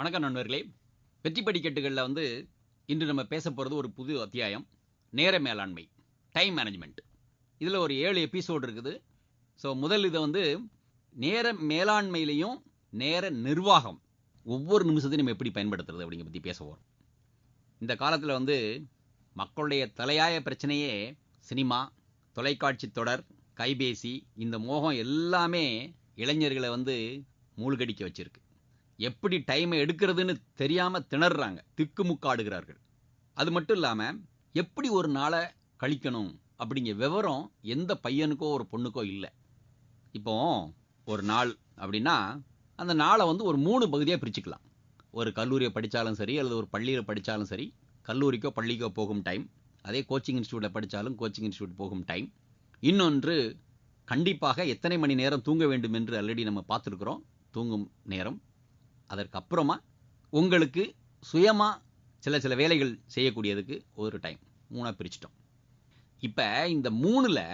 வணக்கம் நண்பர்களே. வெற்றி படிக்கட்டுகளில் வந்து இன்று நம்ம பேச போகிறது ஒரு புது அத்தியாயம் நேர மேலாண்மை டைம் மேனேஜ்மெண்ட் இதில் ஒரு ஏழு எபிசோடு இருக்குது. ஸோ முதல் இதை வந்து நேர மேலாண்மையிலையும் நேர நிர்வாகம் ஒவ்வொரு நிமிஷத்தையும் நம்ம எப்படி பயன்படுத்துறது அப்படிங்க பற்றி பேச போகிறோம் இந்த காலத்தில் வந்து மக்களுடைய தலையாய பிரச்சனையே சினிமா தொலைக்காட்சி தொடர் கைபேசி இந்த மோகம் எல்லாமே இளைஞர்களை வந்து மூழ்கடிக்க வச்சிருக்கு. எப்படி டைமை எடுக்கிறதுன்னு தெரியாமல் திணறாங்க திக்குமுக்காடுகிறார்கள். அது மட்டும் இல்லாமல் எப்படி ஒரு நாளை கழிக்கணும் அப்படிங்கிற விவரம் எந்த பையனுக்கோ ஒரு பொண்ணுக்கோ இல்லை. இப்போ ஒரு நாள் அப்படின்னா அந்த நாளை வந்து ஒரு மூணு பகுதியாக பிரிச்சுக்கலாம். ஒரு கல்லூரியை படித்தாலும் சரி அல்லது ஒரு பள்ளியில் படித்தாலும் சரி கல்லூரிக்கோ பள்ளிக்கோ போகும் டைம் அதே கோச்சிங் இன்ஸ்டியூட்டில் படித்தாலும் கோச்சிங் இன்ஸ்டியூட் போகும் டைம் இன்னொன்று கண்டிப்பாக எத்தனை மணி நேரம் தூங்க வேண்டும் என்று ஆல்ரெடி நம்ம பார்த்துருக்குறோம். தூங்கும் நேரம். அதற்கப்புறமா உங்களுக்கு சுயமாக சில சில வேலைகள் செய்யக்கூடியதுக்கு ஒரு டைம் மூணாக பிரிச்சிட்டோம். இப்போ இந்த மூணில்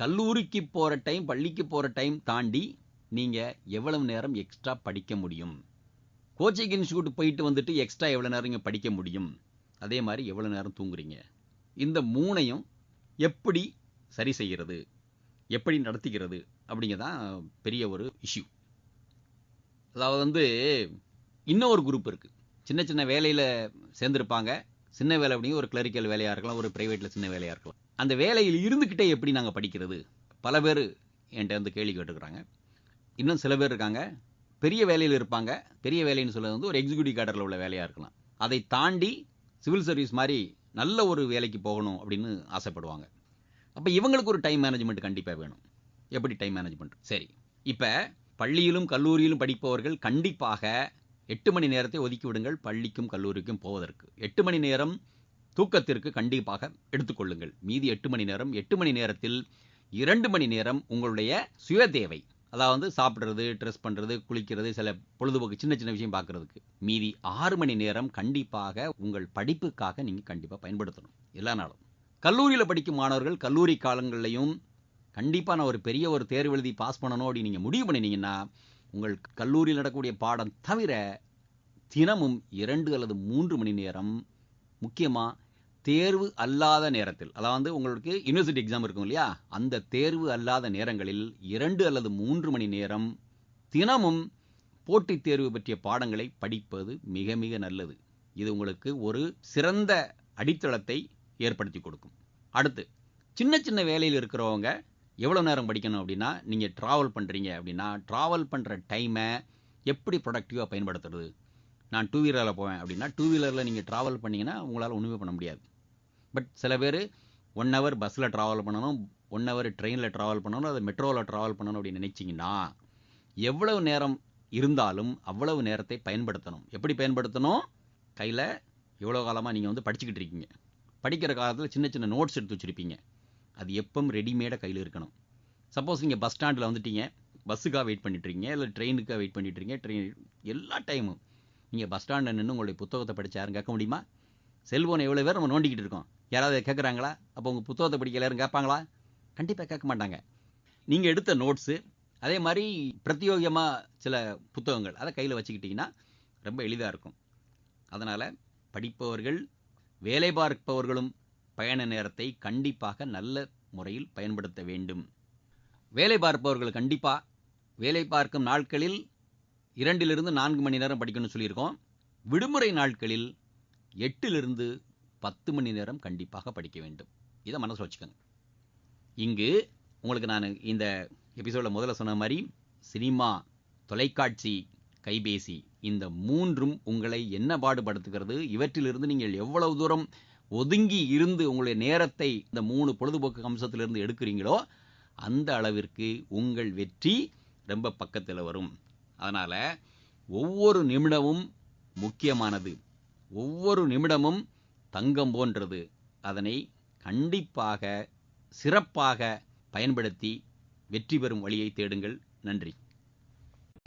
கல்லூரிக்கு போகிற டைம் பள்ளிக்கு போகிற டைம் தாண்டி நீங்கள் எவ்வளவு நேரம் எக்ஸ்ட்ரா படிக்க முடியும்? கோச்சிங் இன்ஸ்டியூட் போயிட்டு வந்துட்டு எக்ஸ்ட்ரா எவ்வளோ நேரம் இங்கே படிக்க முடியும்? அதே மாதிரி எவ்வளோ நேரம் தூங்குறீங்க? இந்த மூணையும் எப்படி சரி செய்கிறது எப்படி நடத்திக்கிறது? அப்படிங்கிறதான் பெரிய ஒரு இஷ்யூ அதாவது வந்து இன்னொரு குரூப் இருக்குது சின்ன சின்ன வேலையில் சேர்ந்துருப்பாங்க. சின்ன வேலை அப்படிங்க ஒரு கிளரிக்கல் வேலையாக இருக்கலாம் ஒரு ப்ரைவேட்டில் சின்ன வேலையாக இருக்கலாம். அந்த வேலையில் இருந்துக்கிட்டே எப்படி நாங்கள் படிக்கிறது? பல பேர் என்கிட்ட வந்து கேள்வி கேட்டுக்கிறாங்க. இன்னும் சில பேர் இருக்காங்க. பெரிய வேலையில் இருப்பாங்க. பெரிய வேலைன்னு சொல்கிறது வந்து ஒரு எக்ஸிக்யூட்டிவ் கேடரில் உள்ள வேலையாக இருக்கலாம். அதை தாண்டி சிவில் சர்வீஸ் மாதிரி நல்ல ஒரு வேலைக்கு போகணும் அப்படின்னு ஆசைப்படுவாங்க. அப்போ இவங்களுக்கு ஒரு டைம் மேனேஜ்மெண்ட் கண்டிப்பாக வேணும். எப்படி டைம் மேனேஜ்மெண்ட் சரி. இப்போ பள்ளியிலும் கல்லூரியிலும் படிப்பவர்கள் கண்டிப்பாக எட்டு மணி நேரத்தை ஒதுக்கி விடுங்கள் பள்ளிக்கும் கல்லூரிக்கும் போவதற்கு. எட்டு மணி நேரம் தூக்கத்திற்கு கண்டிப்பாக எடுத்துக்கொள்ளுங்கள். மீதி எட்டு மணி நேரம் எட்டு மணி நேரத்தில் இரண்டு மணி நேரம் உங்களுடைய சுய தேவை. அதாவது சாப்பிட்றது ட்ரெஸ் பண்ணுறது குளிக்கிறது சில பொழுதுபோக்கு சின்ன சின்ன விஷயம் பார்க்குறதுக்கு. மீதி ஆறு மணி நேரம் கண்டிப்பாக உங்கள் படிப்புக்காக நீங்கள் கண்டிப்பாக பயன்படுத்தணும். எல்லா நாளும். கல்லூரியில் படிக்கும் மாணவர்கள் கல்லூரி காலங்களிலையும் கண்டிப்பாக நான் ஒரு பெரிய ஒரு தேர்வு எழுதி பாஸ் பண்ணணும் அப்படின்னு நீங்கள் முடிவு பண்ணினீங்கன்னா உங்கள் கல்லூரியில் நடக்கக்கூடிய பாடம் தவிர தினமும் இரண்டு அல்லது மூன்று மணி நேரம் முக்கியமாக தேர்வு அல்லாத நேரத்தில் அதாவது உங்களுக்கு யூனிவர்சிட்டி எக்ஸாம் இருக்கும் இல்லையா? அந்த தேர்வு அல்லாத நேரங்களில் இரண்டு அல்லது மூன்று மணி நேரம் தினமும் போட்டித் தேர்வு பற்றிய பாடங்களை படிப்பது மிக மிக நல்லது. இது உங்களுக்கு ஒரு சிறந்த அடித்தளத்தை ஏற்படுத்தி கொடுக்கும். அடுத்து சின்ன சின்ன வேலையில் இருக்கிறவங்க எவ்வளோ நேரம் படிக்கணும் அப்படின்னா நீங்கள் ட்ராவல் பண்ணுறீங்க அப்படின்னா ட்ராவல் பண்ணுற டைமை எப்படி ப்ரொடக்டிவாக பயன்படுத்துறது? நான் டூ வீலரில் போவேன் அப்படின்னா டூ வீலரில் நீங்கள் ட்ராவல் பண்ணிங்கன்னா உங்களால் ஒன்றுமே பண்ண முடியாது. பட் சில பேர் ஒன் ஹவர் பஸ்ஸில் ட்ராவல் பண்ணணும் ஒன் ஹவர் ட்ரெயினில் ட்ராவல் பண்ணணும் அது மெட்ரோவில் ட்ராவல் பண்ணணும் அப்படின்னு நினச்சிங்கன்னா எவ்வளவு நேரம் இருந்தாலும் அவ்வளவு நேரத்தை பயன்படுத்தணும். எப்படி பயன்படுத்தணும்? கையில் எவ்வளோ காலமாக நீங்கள் வந்து படிச்சுக்கிட்டு இருக்கீங்க. படிக்கிற காலத்தில் சின்ன சின்ன நோட்ஸ் எடுத்து வச்சுருப்பீங்க. அது எப்பவும் ரெடிமேடாக கையில் இருக்கணும். சப்போஸ் நீங்கள் பஸ் ஸ்டாண்டில் வந்துட்டீங்க பஸ்ஸுக்காக வெயிட் பண்ணிட்டுருக்கீங்க இல்லை ட்ரெயினுக்காக வெயிட் பண்ணிட்டுருக்கீங்க ட்ரெயின் எல்லா டைமும் நீங்கள் பஸ் ஸ்டாண்டில் நின்று உங்களுடைய புத்தகத்தை படிச்சு யாரும் கேட்க முடியுமா? செல்ஃபோனை எவ்வளோ பேர் நம்ம நோண்டிக்கிட்டு இருக்கோம். யாராவது கேட்குறாங்களா? அப்போ உங்கள் புத்தகத்தை படிக்க எல்லாரும் கேட்பாங்களா? கண்டிப்பாக கேட்க மாட்டாங்க. நீங்கள் எடுத்த நோட்ஸு அதே மாதிரி பிரத்யோகியமாக சில புத்தகங்கள் அதை கையில் வச்சுக்கிட்டிங்கன்னா ரொம்ப எளிதாக இருக்கும். அதனால் படிப்பவர்கள் வேலை பார்ப்பவர்களும் பயண நேரத்தை கண்டிப்பாக நல்ல முறையில் பயன்படுத்த வேண்டும். வேலை பார்ப்பவர்கள் கண்டிப்பாக வேலை பார்க்கும் நாட்களில் இரண்டிலிருந்து நான்கு மணி நேரம் படிக்கணும்னு சொல்லியிருக்கோம். விடுமுறை நாட்களில் எட்டிலிருந்து பத்து மணி நேரம் கண்டிப்பாக படிக்க வேண்டும். இதை மனசில் வச்சுக்கோங்க. இங்கு உங்களுக்கு நான் இந்த எபிசோடில் முதல்ல சொன்ன மாதிரி சினிமா தொலைக்காட்சி கைபேசி இந்த மூன்றும் உங்களை என்ன பாடுபடுத்துகிறது? இவற்றிலிருந்து நீங்கள் எவ்வளவு தூரம் ஒதுங்கி இருந்து உங்களுடைய நேரத்தை இந்த மூணு பொழுதுபோக்கு அம்சத்திலிருந்து எடுக்கிறீங்களோ அந்த அளவிற்கு உங்கள் வெற்றி ரொம்ப பக்கத்தில் வரும். அதனால் ஒவ்வொரு நிமிடமும் முக்கியமானது. ஒவ்வொரு நிமிடமும் தங்கம் போன்றது. அதனை கண்டிப்பாக சிறப்பாக பயன்படுத்தி வெற்றி பெறும் வழியை தேடுங்கள். நன்றி.